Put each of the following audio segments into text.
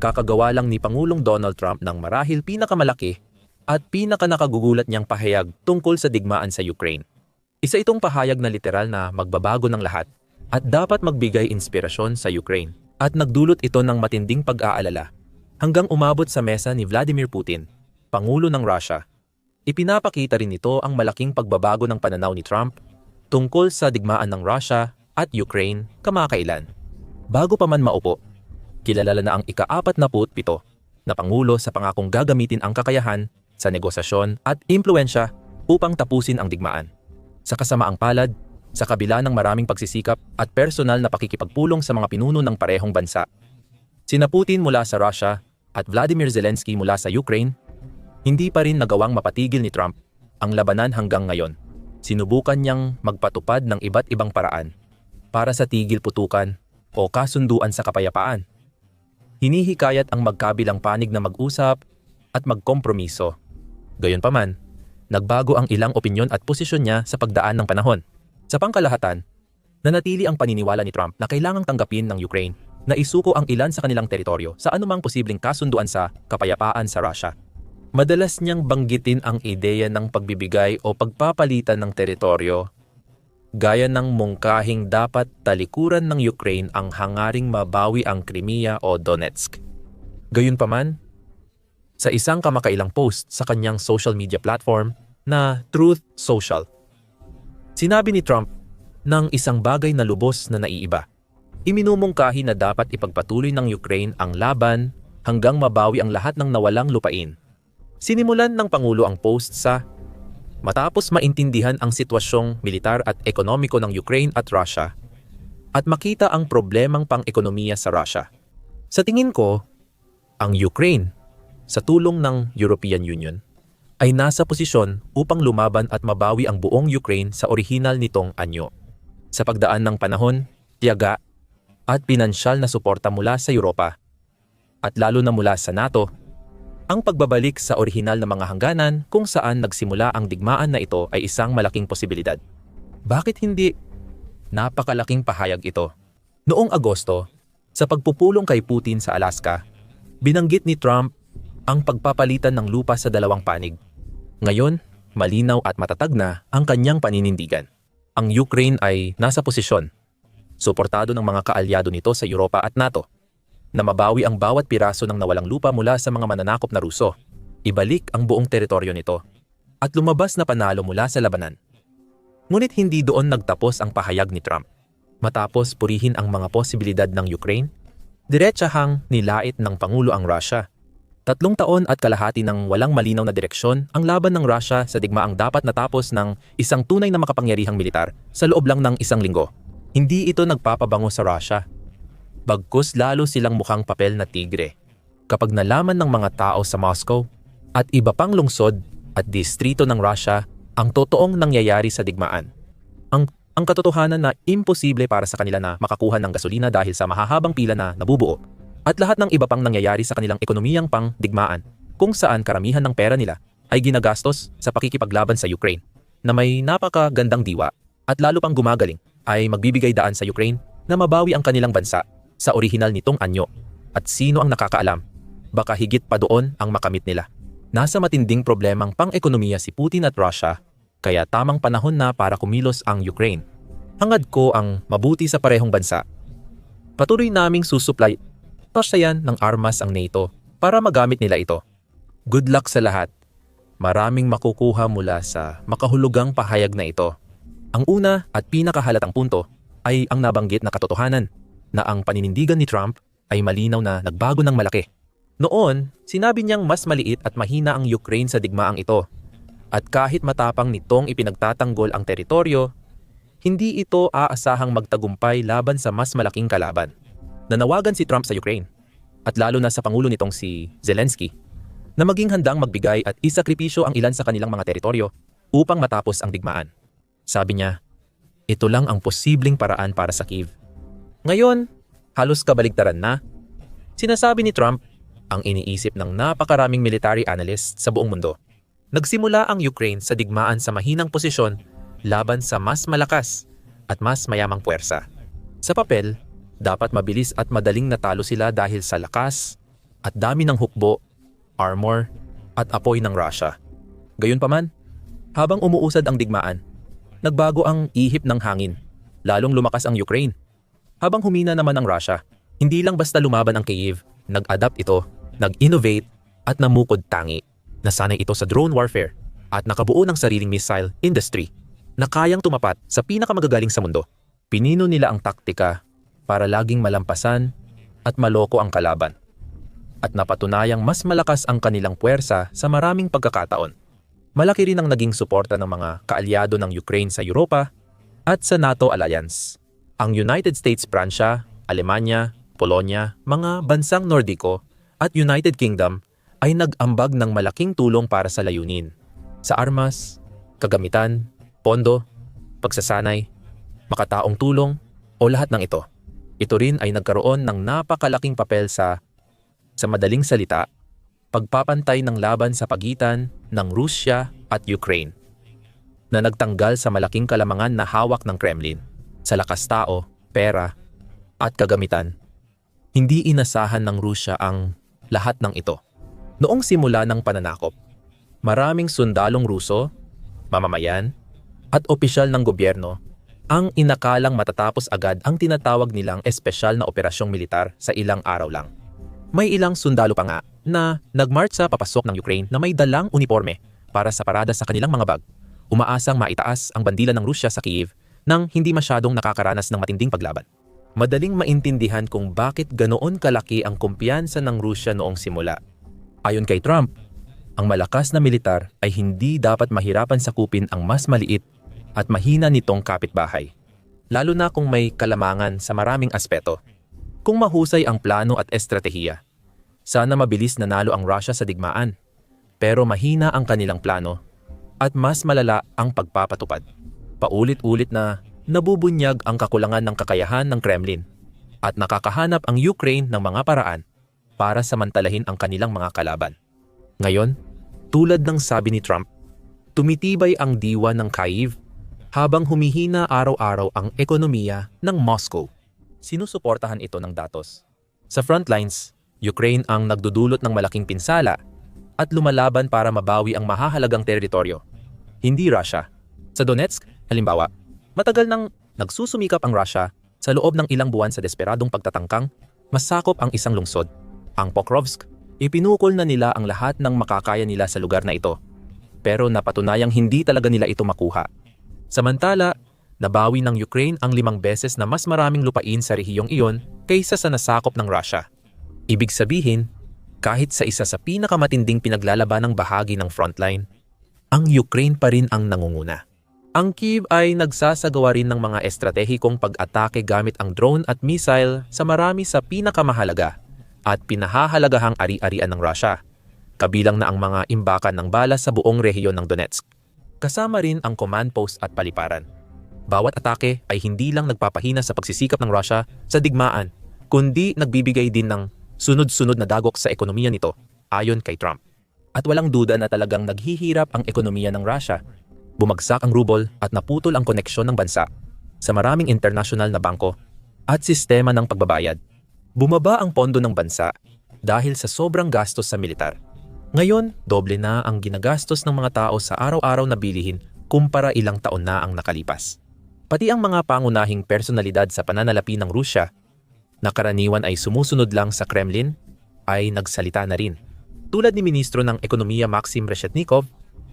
kakagawa lang ni Pangulong Donald Trump ng marahil pinakamalaki at pinakanakagugulat niyang pahayag tungkol sa digmaan sa Ukraine. Isa itong pahayag na literal na magbabago ng lahat at dapat magbigay inspirasyon sa Ukraine at nagdulot ito ng matinding pag-aalala hanggang umabot sa mesa ni Vladimir Putin, Pangulo ng Russia. Ipinapakita rin ito ang malaking pagbabago ng pananaw ni Trump tungkol sa digmaan ng Russia at Ukraine kamakailan. Bago pa man maupo, kilala na ang ika-apat na pito na Pangulo sa pangakong gagamitin ang kakayahan sa negosasyon at impluensya upang tapusin ang digmaan. Sa kasamaang palad, sa kabila ng maraming pagsisikap at personal na pakikipagpulong sa mga pinuno ng parehong bansa. Sina Putin mula sa Russia at Vladimir Zelensky mula sa Ukraine, hindi pa rin nagawang mapatigil ni Trump ang labanan hanggang ngayon. Sinubukan niyang magpatupad ng iba't ibang paraan para sa tigil putukan o kasunduan sa kapayapaan. Hinihikayat ang magkabilang panig na mag-usap at magkompromiso. Gayunpaman, nagbago ang ilang opinyon at posisyon niya sa pagdaan ng panahon. Sa pangkalahatan, nanatili ang paniniwala ni Trump na kailangang tanggapin ng Ukraine na isuko ang ilan sa kanilang teritoryo sa anumang posibleng kasunduan sa kapayapaan sa Russia. Madalas niyang banggitin ang ideya ng pagbibigay o pagpapalitan ng teritoryo gaya ng mungkahing dapat talikuran ng Ukraine ang hangaring mabawi ang Crimea o Donetsk. Gayunpaman, sa isang kamakailang post sa kanyang social media platform na Truth Social, sinabi ni Trump ng isang bagay na lubos na naiiba. Iminumungkahi na dapat ipagpatuloy ng Ukraine ang laban hanggang mabawi ang lahat ng nawalang lupain. Sinimulan ng Pangulo ang post sa Matapos maintindihan ang sitwasyong militar at ekonomiko ng Ukraine at Russia at makita ang problemang pang-ekonomiya sa Russia. Sa tingin ko, ang Ukraine, sa tulong ng European Union, ay nasa posisyon upang lumaban at mabawi ang buong Ukraine sa orihinal nitong anyo. Sa pagdaan ng panahon, tiyaga, at pinansyal na suporta mula sa Europa, at lalo na mula sa NATO, ang pagbabalik sa orihinal na mga hangganan kung saan nagsimula ang digmaan na ito ay isang malaking posibilidad. Bakit hindi? Napakalaking pahayag ito. Noong Agosto, sa pagpupulong kay Putin sa Alaska, binanggit ni Trump ang pagpapalitan ng lupa sa dalawang panig. Ngayon, malinaw at matatag na ang kanyang paninindigan. Ang Ukraine ay nasa posisyon, suportado ng mga kaalyado nito sa Europa at NATO, na mabawi ang bawat piraso ng nawalang lupa mula sa mga mananakop na Ruso, ibalik ang buong teritoryo nito, at lumabas na panalo mula sa labanan. Ngunit hindi doon nagtapos ang pahayag ni Trump. Matapos purihin ang mga posibilidad ng Ukraine, diretsahang nilait ng Pangulo ang Russia. Tatlong taon at kalahati ng walang malinaw na direksyon ang laban ng Russia sa digmaang dapat natapos ng isang tunay na makapangyarihang militar sa loob lang ng isang linggo. Hindi ito nagpapabango sa Russia bagkus lalo silang mukhang papel na tigre. Kapag nalaman ng mga tao sa Moscow at iba pang lungsod at distrito ng Russia ang totoong nangyayari sa digmaan. Ang, ang katotohanan na imposible para sa kanila na makakuha ng gasolina dahil sa mahahabang pila na nabubuo at lahat ng iba pang nangyayari sa kanilang ekonomiyang pang digmaan kung saan karamihan ng pera nila ay ginagastos sa pakikipaglaban sa Ukraine na may napakagandang diwa at lalo pang gumagaling ay magbibigay daan sa Ukraine na mabawi ang kanilang bansa sa orihinal nitong anyo. At sino ang nakakaalam? Baka higit pa doon ang makamit nila. Nasa matinding problemang pang-ekonomiya si Putin at Russia, kaya tamang panahon na para kumilos ang Ukraine. Hangad ko ang mabuti sa parehong bansa. Patuloy naming susupply pasyayan ng armas ang NATO para magamit nila ito. Good luck sa lahat. Maraming makukuha mula sa makahulugang pahayag na ito. Ang una at pinakahalatang punto ay ang nabanggit na katotohanan na ang paninindigan ni Trump ay malinaw na nagbago ng malaki. Noon, sinabi niyang mas maliit at mahina ang Ukraine sa digmaang ito. At kahit matapang nitong ipinagtatanggol ang teritoryo, hindi ito aasahang magtagumpay laban sa mas malaking kalaban. Nanawagan si Trump sa Ukraine, at lalo na sa pangulo nitong si Zelensky, na maging handang magbigay at isakripisyo ang ilan sa kanilang mga teritoryo upang matapos ang digmaan. Sabi niya, ito lang ang posibleng paraan para sa Kiev ngayon, halos kabaligtaran na. Sinasabi ni Trump ang iniisip ng napakaraming military analysts sa buong mundo. Nagsimula ang Ukraine sa digmaan sa mahinang posisyon laban sa mas malakas at mas mayamang puwersa. Sa papel, dapat mabilis at madaling natalo sila dahil sa lakas, at dami ng hukbo, armor, at apoy ng Russia. Gayunpaman, habang umuusad ang digmaan, nagbago ang ihip ng hangin, lalong lumakas ang Ukraine. Habang humina naman ang Russia, hindi lang basta lumaban ang Kyiv, nag-adapt ito, nag-innovate, at namukod tangi. Nasanay ito sa drone warfare at nakabuo ng sariling missile industry na kayang tumapat sa pinakamagagaling sa mundo. Pinino nila ang taktika para laging malampasan at maloko ang kalaban. At napatunayang mas malakas ang kanilang puwersa sa maraming pagkakataon. Malaki rin ang naging suporta ng mga kaalyado ng Ukraine sa Europa at sa NATO Alliance. Ang United States, Pransya, Alemanya, Polonya, mga bansang Nordiko at United Kingdom ay nag-ambag ng malaking tulong para sa layunin. Sa armas, kagamitan, pondo, pagsasanay, makataong tulong, o lahat ng ito. Ito rin ay nagkaroon ng napakalaking papel sa, sa madaling salita, pagpapantay ng laban sa pagitan ng Rusya at Ukraine na nagtanggal sa malaking kalamangan na hawak ng Kremlin sa lakas tao, pera, at kagamitan. Hindi inasahan ng Rusya ang lahat ng ito. Noong simula ng pananakop, maraming sundalong Ruso, mamamayan, at opisyal ng gobyerno ang inakalang matatapos agad ang tinatawag nilang espesyal na operasyong militar sa ilang araw lang. May ilang sundalo pa nga na nagmarch sa papasok ng Ukraine na may dalang uniforme para sa parada sa kanilang mga bag, umaasang maitaas ang bandila ng Rusya sa Kiev nang hindi masyadong nakakaranas ng matinding paglaban. Madaling maintindihan kung bakit ganoon kalaki ang kumpiyansa ng Rusya noong simula. Ayon kay Trump, ang malakas na militar ay hindi dapat mahirapan sakupin ang mas maliit at mahina nitong kapitbahay. Lalo na kung may kalamangan sa maraming aspeto. Kung mahusay ang plano at estratehiya, sana mabilis nanalo ang Russia sa digmaan. Pero mahina ang kanilang plano at mas malala ang pagpapatupad. Paulit-ulit na nabubunyag ang kakulangan ng kakayahan ng Kremlin at nakakahanap ang Ukraine ng mga paraan para samantalahin ang kanilang mga kalaban. Ngayon, tulad ng sabi ni Trump, tumitibay ang diwa ng Kyiv habang humihina araw-araw ang ekonomiya ng Moscow. Sinusuportahan ito ng datos. Sa frontlines, Ukraine ang nagdudulot ng malaking pinsala at lumalaban para mabawi ang mahahalagang teritoryo. Hindi Russia. Sa Donetsk, halimbawa, matagal nang nagsusumikap ang Russia sa loob ng ilang buwan sa desperadong pagtatangkang masakop ang isang lungsod. Ang Pokrovsk, ipinukol na nila ang lahat ng makakaya nila sa lugar na ito. Pero napatunayang hindi talaga nila ito makuha. Samantala, nabawi ng Ukraine ang limang beses na mas maraming lupain sa rehiyong iyon kaysa sa nasakop ng Russia. Ibig sabihin, kahit sa isa sa pinakamatinding pinaglalabanang bahagi ng frontline, ang Ukraine pa rin ang nangunguna. Ang Kyiv ay nagsasagawa rin ng mga estratehikong pag-atake gamit ang drone at missile sa marami sa pinakamahalaga at pinahahalagahang ari-arian ng Russia, kabilang na ang mga imbakan ng bala sa buong rehiyon ng Donetsk. Kasama rin ang command post at paliparan. Bawat atake ay hindi lang nagpapahina sa pagsisikap ng Russia sa digmaan, kundi nagbibigay din ng sunod-sunod na dagok sa ekonomiya nito, ayon kay Trump. At walang duda na talagang naghihirap ang ekonomiya ng Russia bumagsak ang ruble at naputol ang koneksyon ng bansa sa maraming internasyonal na bangko at sistema ng pagbabayad. Bumaba ang pondo ng bansa dahil sa sobrang gastos sa militar. Ngayon, doble na ang ginagastos ng mga tao sa araw-araw na bilihin kumpara ilang taon na ang nakalipas. Pati ang mga pangunahing personalidad sa pananalapi ng Rusya na karaniwan ay sumusunod lang sa Kremlin ay nagsalita na rin. Tulad ni Ministro ng Ekonomiya Maxim Reshetnikov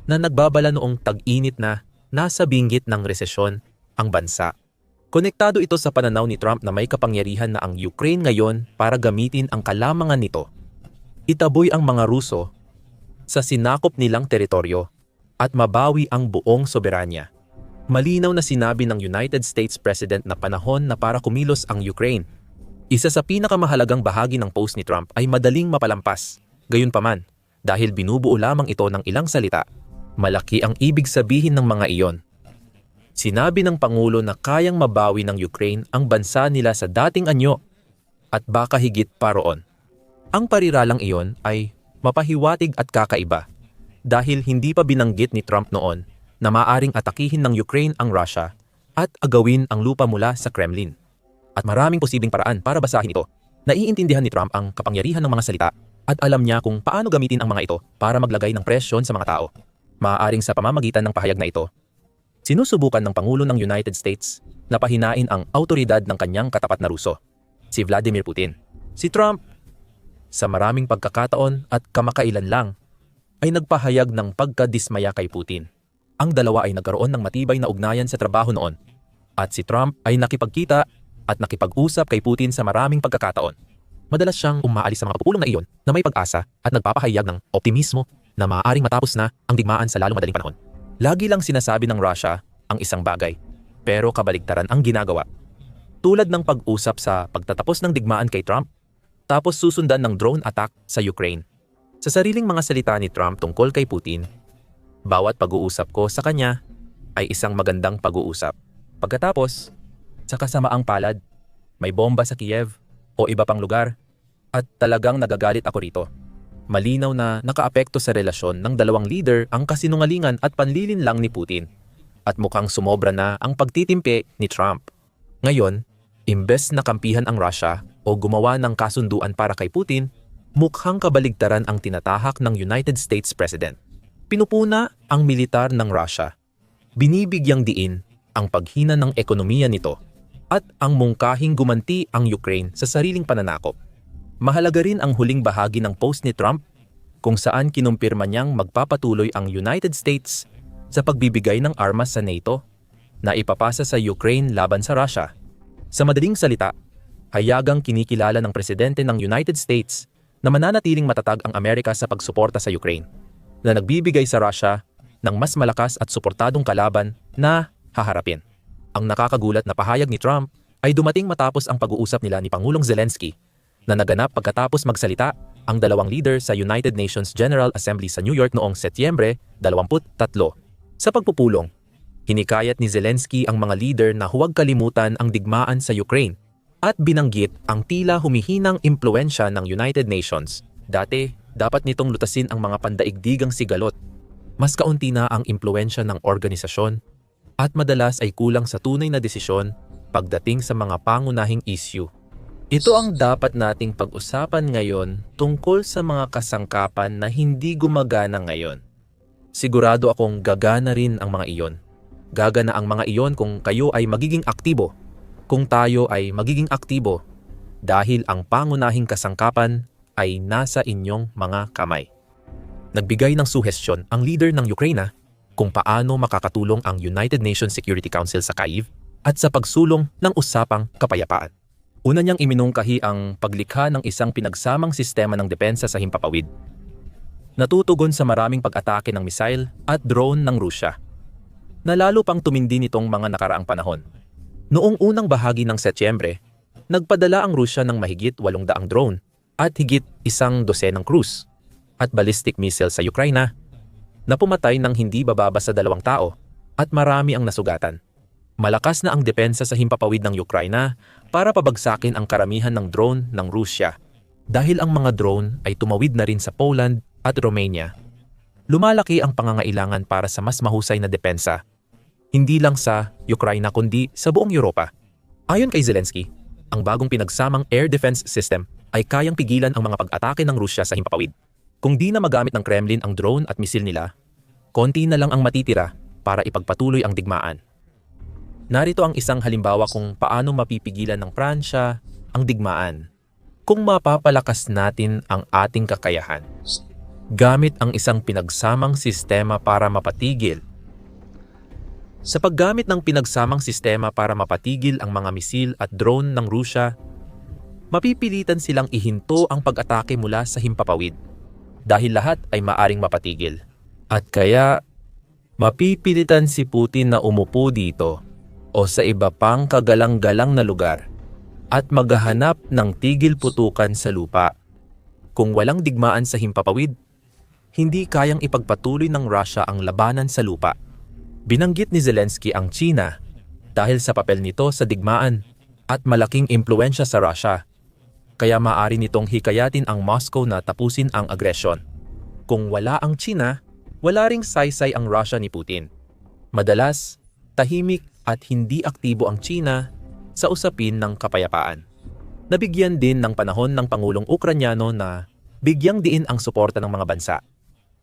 na nagbabala noong tag-init na nasa binggit ng resesyon ang bansa. Konektado ito sa pananaw ni Trump na may kapangyarihan na ang Ukraine ngayon para gamitin ang kalamangan nito. Itaboy ang mga Ruso sa sinakop nilang teritoryo at mabawi ang buong soberanya. Malinaw na sinabi ng United States President na panahon na para kumilos ang Ukraine. Isa sa pinakamahalagang bahagi ng post ni Trump ay madaling mapalampas. Gayunpaman, dahil binubuo lamang ito ng ilang salita Malaki ang ibig sabihin ng mga iyon. Sinabi ng Pangulo na kayang mabawi ng Ukraine ang bansa nila sa dating anyo at baka higit pa roon. Ang pariralang iyon ay mapahiwatig at kakaiba dahil hindi pa binanggit ni Trump noon na maaring atakihin ng Ukraine ang Russia at agawin ang lupa mula sa Kremlin. At maraming posibleng paraan para basahin ito. Naiintindihan ni Trump ang kapangyarihan ng mga salita At alam niya kung paano gamitin ang mga ito para maglagay ng presyon sa mga tao. Maaaring sa pamamagitan ng pahayag na ito, sinusubukan ng Pangulo ng United States na pahinain ang autoridad ng kanyang katapat na Ruso, si Vladimir Putin. Si Trump, sa maraming pagkakataon at kamakailan lang, ay nagpahayag ng pagkadismaya kay Putin. Ang dalawa ay nagkaroon ng matibay na ugnayan sa trabaho noon. At si Trump ay nakipagkita at nakipag-usap kay Putin sa maraming pagkakataon. Madalas siyang umaalis sa mga pupulong na iyon na may pag-asa at nagpapahayag ng optimismo na maaaring matapos na ang digmaan sa lalong madaling panahon. Lagi lang sinasabi ng Russia ang isang bagay, pero kabaligtaran ang ginagawa. Tulad ng pag-usap sa pagtatapos ng digmaan kay Trump, tapos susundan ng drone attack sa Ukraine. Sa sariling mga salita ni Trump tungkol kay Putin, bawat pag-uusap ko sa kanya ay isang magandang pag-uusap. Pagkatapos, sa kasamaang palad, may bomba sa Kiev o iba pang lugar at talagang nagagalit ako rito. Malinaw na nakaapekto sa relasyon ng dalawang leader ang kasinungalingan at panlilin lang ni Putin at mukhang sumobra na ang pagtitimpi ni Trump. Ngayon, imbes na kampihan ang Russia o gumawa ng kasunduan para kay Putin, mukhang kabaligtaran ang tinatahak ng United States President. Pinupuna ang militar ng Russia. Binibigyang diin ang paghina ng ekonomiya nito at ang mungkahing gumanti ang Ukraine sa sariling pananakop. Mahalaga rin ang huling bahagi ng post ni Trump kung saan kinumpirma niyang magpapatuloy ang United States sa pagbibigay ng armas sa NATO na ipapasa sa Ukraine laban sa Russia. Sa madaling salita, hayagang kinikilala ng presidente ng United States na mananatiling matatag ang Amerika sa pagsuporta sa Ukraine, na nagbibigay sa Russia ng mas malakas at suportadong kalaban na haharapin. Ang nakakagulat na pahayag ni Trump ay dumating matapos ang pag-uusap nila ni Pangulong Zelensky na naganap pagkatapos magsalita ang dalawang leader sa United Nations General Assembly sa New York noong Setyembre 23. Sa pagpupulong, hinikayat ni Zelensky ang mga leader na huwag kalimutan ang digmaan sa Ukraine at binanggit ang tila humihinang impluensya ng United Nations. Dati, dapat nitong lutasin ang mga pandaigdigang sigalot. Mas kaunti na ang impluensya ng organisasyon at madalas ay kulang sa tunay na desisyon pagdating sa mga pangunahing issue. Ito ang dapat nating pag-usapan ngayon tungkol sa mga kasangkapan na hindi gumagana ngayon. Sigurado akong gagana rin ang mga iyon. Gagana ang mga iyon kung kayo ay magiging aktibo kung tayo ay magiging aktibo dahil ang pangunahing kasangkapan ay nasa inyong mga kamay. Nagbigay ng suhestyon ang leader ng Ukraine kung paano makakatulong ang United Nations Security Council sa Kyiv at sa pagsulong ng usapang kapayapaan. Una niyang iminungkahi ang paglikha ng isang pinagsamang sistema ng depensa sa himpapawid. Natutugon sa maraming pag-atake ng misail at drone ng Rusya. Nalalo pang tumindi nitong mga nakaraang panahon Noong unang bahagi ng Setyembre, nagpadala ang Rusya ng mahigit 800 drone at higit isang dosenang cruise at ballistic missile sa Ukraine na pumatay ng hindi bababa sa dalawang tao at marami ang nasugatan. Malakas na ang depensa sa himpapawid ng Ukraine para pabagsakin ang karamihan ng drone ng Rusya dahil ang mga drone ay tumawid na rin sa Poland at Romania. Lumalaki ang pangangailangan para sa mas mahusay na depensa hindi lang sa Ukraine kundi sa buong Europa. Ayon kay Zelensky, ang bagong pinagsamang air defense system ay kayang pigilan ang mga pag-atake ng Rusya sa himpapawid. Kung di na magamit ng Kremlin ang drone at misil nila, konti na lang ang matitira para ipagpatuloy ang digmaan. Narito ang isang halimbawa kung paano mapipigilan ng Pransya ang digmaan. Kung mapapalakas natin ang ating kakayahan, gamit ang isang pinagsamang sistema para mapatigil sa paggamit ng pinagsamang sistema para mapatigil ang mga misil at drone ng Rusya, mapipilitan silang ihinto ang pag-atake mula sa himpapawid dahil lahat ay maaring mapatigil. At kaya, mapipilitan si Putin na umupo dito o sa iba pang kagalang-galang na lugar at maghahanap ng tigil putukan sa lupa. Kung walang digmaan sa himpapawid, hindi kayang ipagpatuloy ng Russia ang labanan sa lupa. Binanggit ni Zelensky ang China dahil sa papel nito sa digmaan at malaking impluensya sa Russia. Kaya maaari nitong hikayatin ang Moscow na tapusin ang agresyon. Kung wala ang China, wala ring saysay ang Russia ni Putin. Madalas, tahimik at hindi aktibo ang China sa usapin ng kapayapaan. Nabigyan din ng panahon ng Pangulong Ukranyano na bigyang diin ang suporta ng mga bansa,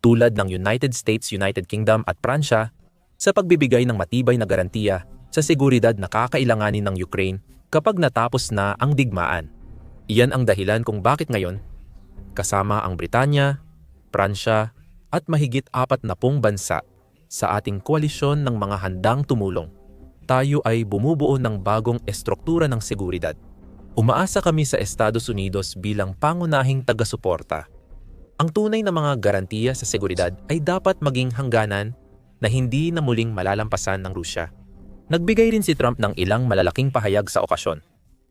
tulad ng United States, United Kingdom at Pransya sa pagbibigay ng matibay na garantiya sa seguridad na kakailanganin ng Ukraine kapag natapos na ang digmaan. Iyan ang dahilan kung bakit ngayon, kasama ang Britanya, Pransya at mahigit apat na pong bansa sa ating koalisyon ng mga handang tumulong, tayo ay bumubuo ng bagong estruktura ng seguridad. Umaasa kami sa Estados Unidos bilang pangunahing taga-suporta. Ang tunay na mga garantiya sa seguridad ay dapat maging hangganan na hindi na muling malalampasan ng Rusya. Nagbigay rin si Trump ng ilang malalaking pahayag sa okasyon.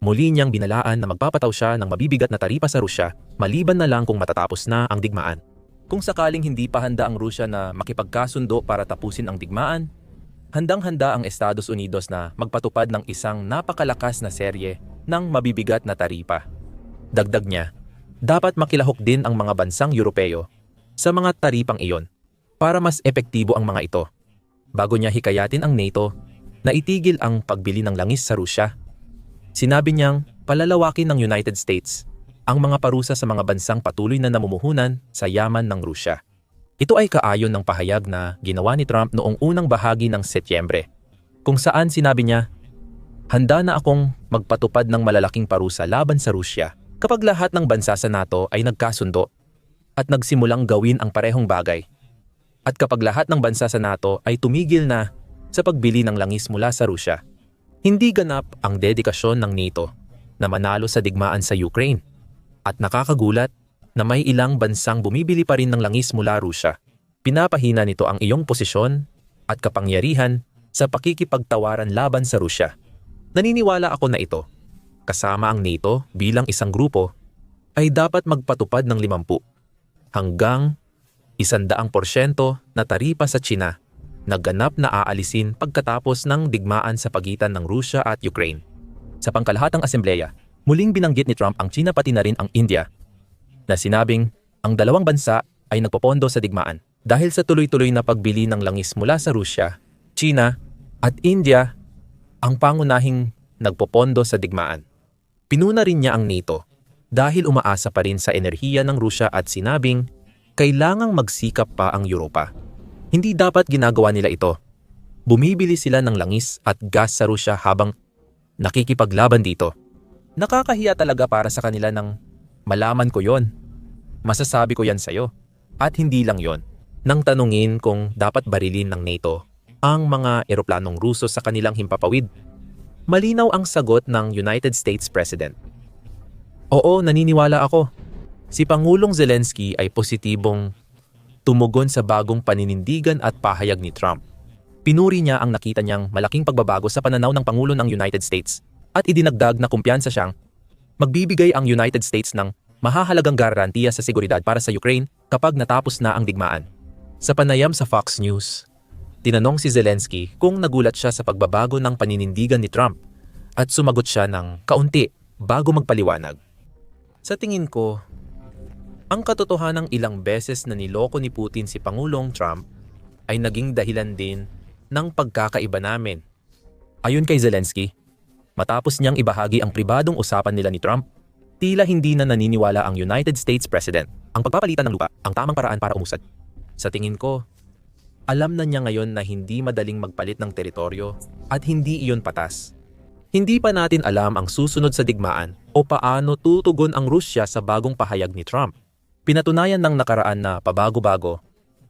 Muli niyang binalaan na magpapataw siya ng mabibigat na taripa sa Rusya maliban na lang kung matatapos na ang digmaan. Kung sakaling hindi pa handa ang Rusya na makipagkasundo para tapusin ang digmaan, handang-handa ang Estados Unidos na magpatupad ng isang napakalakas na serye ng mabibigat na taripa. Dagdag niya, dapat makilahok din ang mga bansang Europeo sa mga taripang iyon para mas epektibo ang mga ito. Bago niya hikayatin ang NATO na itigil ang pagbili ng langis sa Rusya, sinabi niyang palalawakin ng United States ang mga parusa sa mga bansang patuloy na namumuhunan sa yaman ng Rusya. Ito ay kaayon ng pahayag na ginawa ni Trump noong unang bahagi ng Setyembre, kung saan sinabi niya Handa na akong magpatupad ng malalaking parusa laban sa Rusya kapag lahat ng bansa sa NATO ay nagkasundo at nagsimulang gawin ang parehong bagay. At kapag lahat ng bansa sa NATO ay tumigil na sa pagbili ng langis mula sa Rusya. Hindi ganap ang dedikasyon ng NATO na manalo sa digmaan sa Ukraine. At nakakagulat na may ilang bansang bumibili pa rin ng langis mula Rusya. Pinapahina nito ang iyong posisyon at kapangyarihan sa pakikipagtawaran laban sa Rusya. Naniniwala ako na ito, kasama ang NATO bilang isang grupo, ay dapat magpatupad ng 50 hanggang 100% na taripa sa China na ganap na aalisin pagkatapos ng digmaan sa pagitan ng Rusya at Ukraine. Sa pangkalahatang asembleya, muling binanggit ni Trump ang China pati na rin ang India na sinabing ang dalawang bansa ay nagpopondo sa digmaan dahil sa tuloy-tuloy na pagbili ng langis mula sa Rusya, China at India ang pangunahing nagpopondo sa digmaan. Pinuna rin niya ang NATO dahil umaasa pa rin sa enerhiya ng Rusya at sinabing kailangang magsikap pa ang Europa. Hindi dapat ginagawa nila ito. Bumibili sila ng langis at gas sa Rusya habang nakikipaglaban dito. Nakakahiya talaga para sa kanila ng malaman ko yon. Masasabi ko yan sa'yo. At hindi lang yon. Nang tanungin kung dapat barilin ng NATO ang mga eroplanong Ruso sa kanilang himpapawid. Malinaw ang sagot ng United States President. Oo, naniniwala ako. Si Pangulong Zelensky ay positibong tumugon sa bagong paninindigan at pahayag ni Trump. Pinuri niya ang nakita niyang malaking pagbabago sa pananaw ng Pangulo ng United States at idinagdag na kumpiyansa siyang magbibigay ang United States ng mahahalagang garantiya sa seguridad para sa Ukraine kapag natapos na ang digmaan. Sa panayam sa Fox News, Tinanong si Zelensky kung nagulat siya sa pagbabago ng paninindigan ni Trump at sumagot siya ng kaunti bago magpaliwanag. Sa tingin ko, ang katotohanang ilang beses na niloko ni Putin si Pangulong Trump ay naging dahilan din ng pagkakaiba namin. Ayon kay Zelensky, matapos niyang ibahagi ang pribadong usapan nila ni Trump, tila hindi na naniniwala ang United States President ang pagpapalitan ng lupa ang tamang paraan para umusad. Sa tingin ko, alam na niya ngayon na hindi madaling magpalit ng teritoryo at hindi iyon patas. Hindi pa natin alam ang susunod sa digmaan o paano tutugon ang Rusya sa bagong pahayag ni Trump. Pinatunayan ng nakaraan na pabago-bago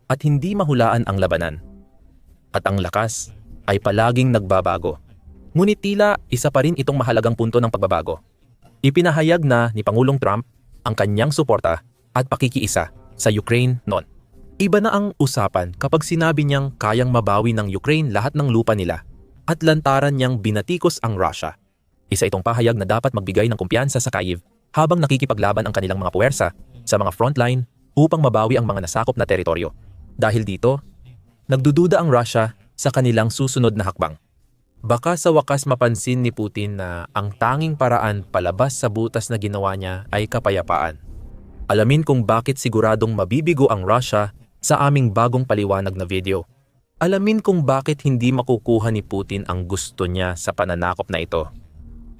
at hindi mahulaan ang labanan. At ang lakas ay palaging nagbabago. Ngunit tila isa pa rin itong mahalagang punto ng pagbabago. Ipinahayag na ni Pangulong Trump ang kanyang suporta at pakikiisa sa Ukraine noon. Iba na ang usapan kapag sinabi niyang kayang mabawi ng Ukraine lahat ng lupa nila at lantaran niyang binatikos ang Russia. Isa itong pahayag na dapat magbigay ng kumpiyansa sa Kyiv habang nakikipaglaban ang kanilang mga puwersa sa mga frontline upang mabawi ang mga nasakop na teritoryo. Dahil dito, nagdududa ang Russia sa kanilang susunod na hakbang. Baka sa wakas mapansin ni Putin na ang tanging paraan palabas sa butas na ginawa niya ay kapayapaan. Alamin kung bakit siguradong mabibigo ang Russia sa aming bagong paliwanag na video. Alamin kung bakit hindi makukuha ni Putin ang gusto niya sa pananakop na ito.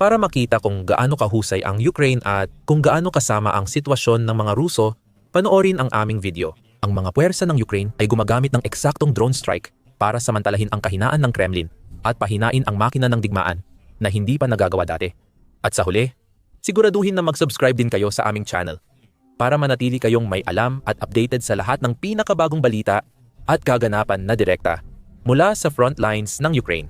Para makita kung gaano kahusay ang Ukraine at kung gaano kasama ang sitwasyon ng mga Ruso Panoorin ang aming video. Ang mga puwersa ng Ukraine ay gumagamit ng eksaktong drone strike para samantalahin ang kahinaan ng Kremlin at pahinain ang makina ng digmaan na hindi pa nagagawa dati. At sa huli, siguraduhin na mag-subscribe din kayo sa aming channel para manatili kayong may alam at updated sa lahat ng pinakabagong balita at kaganapan na direkta mula sa front lines ng Ukraine.